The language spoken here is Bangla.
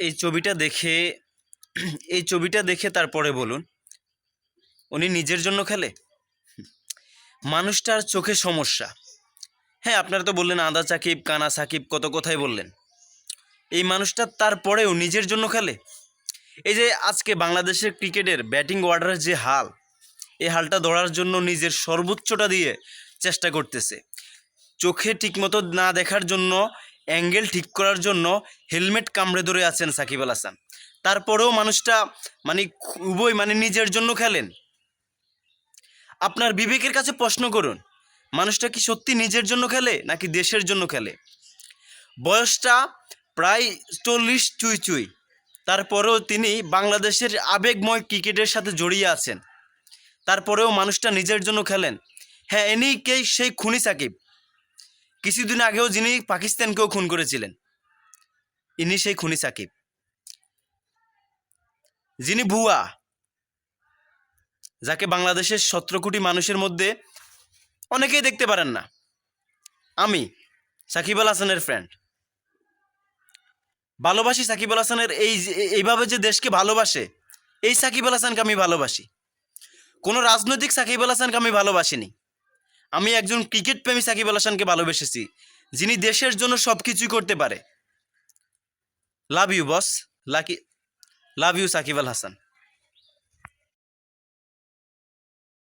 এই ছবিটা দেখে, এই ছবিটা দেখে তারপরে বলুন, উনি নিজের জন্য খেলে? মানুষটার চোখে সমস্যা। হ্যাঁ আপনারা তো বললেন আদা সাকিব, কানা সাকিব কত কথাই বললেন। এই মানুষটা তারপরেও নিজের জন্য খেলে? এই যে আজকে বাংলাদেশের ক্রিকেটের ব্যাটিং অর্ডারের যে হাল, এই হালটা ধরার জন্য নিজের সর্বোচ্চটা দিয়ে চেষ্টা করতেছে। চোখে ঠিকমতো না দেখার জন্য অ্যাঙ্গেল ঠিক করার জন্য হেলমেট কামড়ে ধরে আছেন সাকিব আল হাসান। তারপরেও মানুষটা মানে খুবই মানে নিজের জন্য খেলেন। আপনার বিবেকের কাছে প্রশ্ন করুন, মানুষটা কি সত্যি নিজের জন্য খেলে নাকি দেশের জন্য খেলে? বয়সটা প্রায় চল্লিশ চুই চুই। তারপরেও তিনি বাংলাদেশের আবেগময় ক্রিকেটের সাথে জড়িয়ে আছেন। তারপরেও মানুষটা নিজের জন্য খেলেন। হ্যাঁ এনি কে সেই খুনি সাকিব। কিছুদিন আগেও যিনি পাকিস্তানকেও খুন করেছিলেন, ইনি সেই খুনি সাকিব। যিনি ভুয়া, যাকে বাংলাদেশের সতেরো কোটি মানুষের মধ্যে অনেকেই দেখতে পারেন না। আমি সাকিব আল হাসানের ফ্রেন্ড ভালোবাসি সাকিব আল হাসানের এই এইভাবে যে দেশকে ভালোবাসে, এই সাকিব আল হাসানকে আমি ভালোবাসি। কোনো রাজনৈতিক সাকিব আল হাসানকে আমি ভালোবাসিনি। আমি একজন ক্রিকেট প্রেমী সাকিব আল হাসানকে ভালোবেসেছি, যিনি দেশের জন্য সব কিছুই করতে পারে। Love you boss lucky love you Shakib Al Hasan.